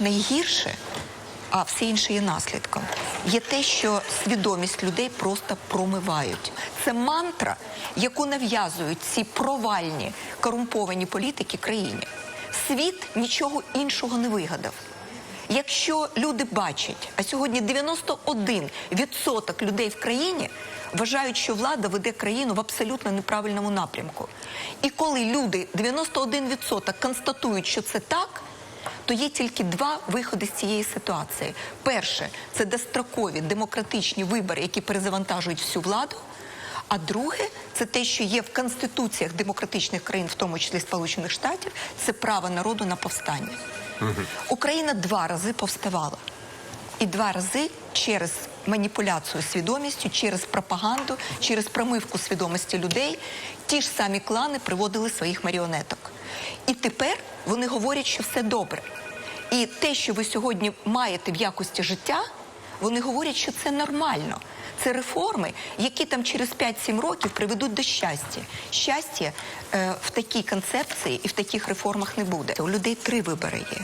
найгірше, а все інше є наслідком, є те, що свідомість людей просто промивають. Це мантра, яку нав'язують ці провальні корумповані політики країні. Світ нічого іншого не вигадав. Якщо люди бачать, а сьогодні 91% людей в країні вважають, що влада веде країну в абсолютно неправильному напрямку. І коли люди 91% констатують, що це так, то є тільки два виходи з цієї ситуації. Перше це дострокові демократичні вибори, які перезавантажують всю владу. А друге, це те, що є в конституціях демократичних країн, в тому числі Сполучених Штатів, це право народу на повстання. Україна два рази повставала. І два рази через маніпуляцію свідомістю, через пропаганду, через промивку свідомості людей ті ж самі клани приводили своїх маріонеток. І тепер вони говорять, що все добре. І те, що ви сьогодні маєте в якості життя, вони говорять, що це нормально. Це реформи, які там через 5-7 років приведуть до щастя. Щастя е, в такій концепції і в таких реформах не буде. У людей три вибори є.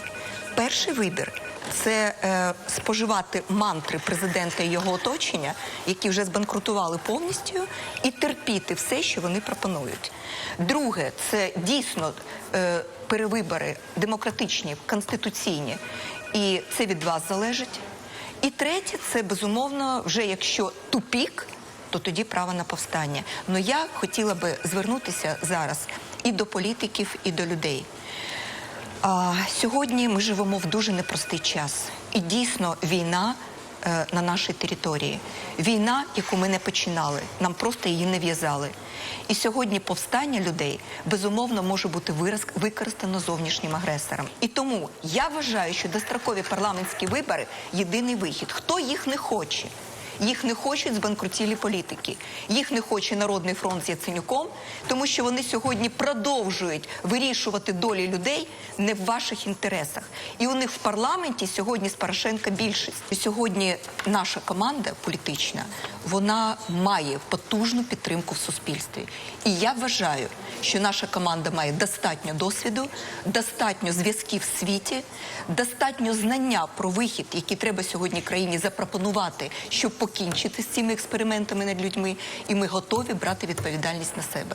Перший вибір це е, споживати мантри президента і його оточення, які вже збанкрутували повністю, і терпіти все, що вони пропонують. Друге, це дійсно е, перевибори демократичні, конституційні, і це від вас залежить. І третє, це безумовно, вже якщо тупік, то тоді право на повстання. Ну я хотіла би звернутися зараз і до політиків, і до людей. А, сьогодні ми живемо в дуже непростий час. І дійсно війна е, на нашій території. Війна, яку ми не починали, нам просто її не в'язали. І сьогодні повстання людей безумовно може бути вираз- використано зовнішнім агресором. І тому я вважаю, що дострокові парламентські вибори єдиний вихід. Хто їх не хоче? Їх не хочуть збанкрутілі політики. Їх не хоче Народний фронт з Яценюком, тому що вони сьогодні продовжують вирішувати долі людей не в ваших інтересах. І у них в парламенті сьогодні з Порошенка більшість. Сьогодні наша команда політична вона має потужну підтримку в суспільстві. І я вважаю, що наша команда має достатньо досвіду, достатньо зв'язків в світі, достатньо знання про вихід, який треба сьогодні країні запропонувати, щоб покінчити з цими експериментами над людьми. І ми готові брати відповідальність на себе.